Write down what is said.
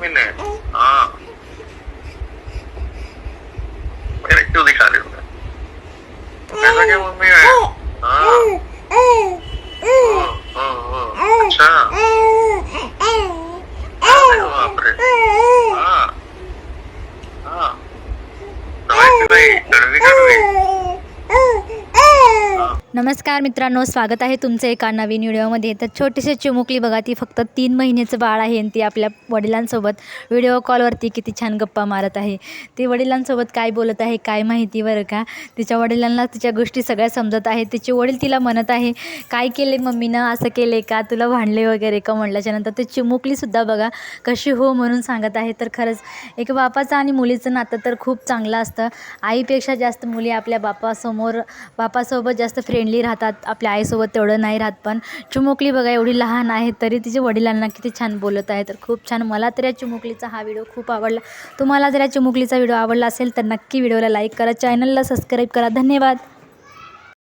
പിന്നെ ആ എനിക്കൊന്നും കാര്യമുണ്ട് എന്നൊക്കെ മമ്മിയെ ആ Thank you. नमस्कार मित्रांनो स्वागत आहे तुमचं एका नवीन व्हिडिओमध्ये. तर छोटीशी चिमुकली बघा ती फक्त तीन महिन्याचं बाळ आहे आणि ती आपल्या वडिलांसोबत व्हिडिओ कॉलवरती किती छान गप्पा मारत आहे. ती वडिलांसोबत काय बोलत आहे काय माहिती बरं का? तिच्या वडिलांना तिच्या गोष्टी सगळ्या समजत आहे तिचे वडील तिला म्हणत आहे काय केले मम्मीनं? असं केले का? तुला भांडले वगैरे का? म्हणल्याच्यानंतर ते चिमुकलीसुद्धा बघा कशी हो म्हणून सांगत आहे. तर खरंच एक बापाचं आणि मुलीचं नातं तर खूप चांगलं असतं. आईपेक्षा जास्त मुली आपल्या बापासमोर बापासोबत जास्त फ्रेंड फ्रेंडली राहतात. आपल्या आईसोबत तेवढं नाही राहत. पण चिमुकली बघा एवढी लहान आहे तरी तिच्या वडिलांना किती छान बोलत आहे. तर खूप छान. मला तर या चिमुकलीचा हा व्हिडिओ खूप आवडला. तुम्हाला जर या चिमुकलीचा व्हिडिओ आवडला असेल तर नक्की व्हिडिओला लाईक करा. चॅनलला सबस्क्राईब करा. धन्यवाद.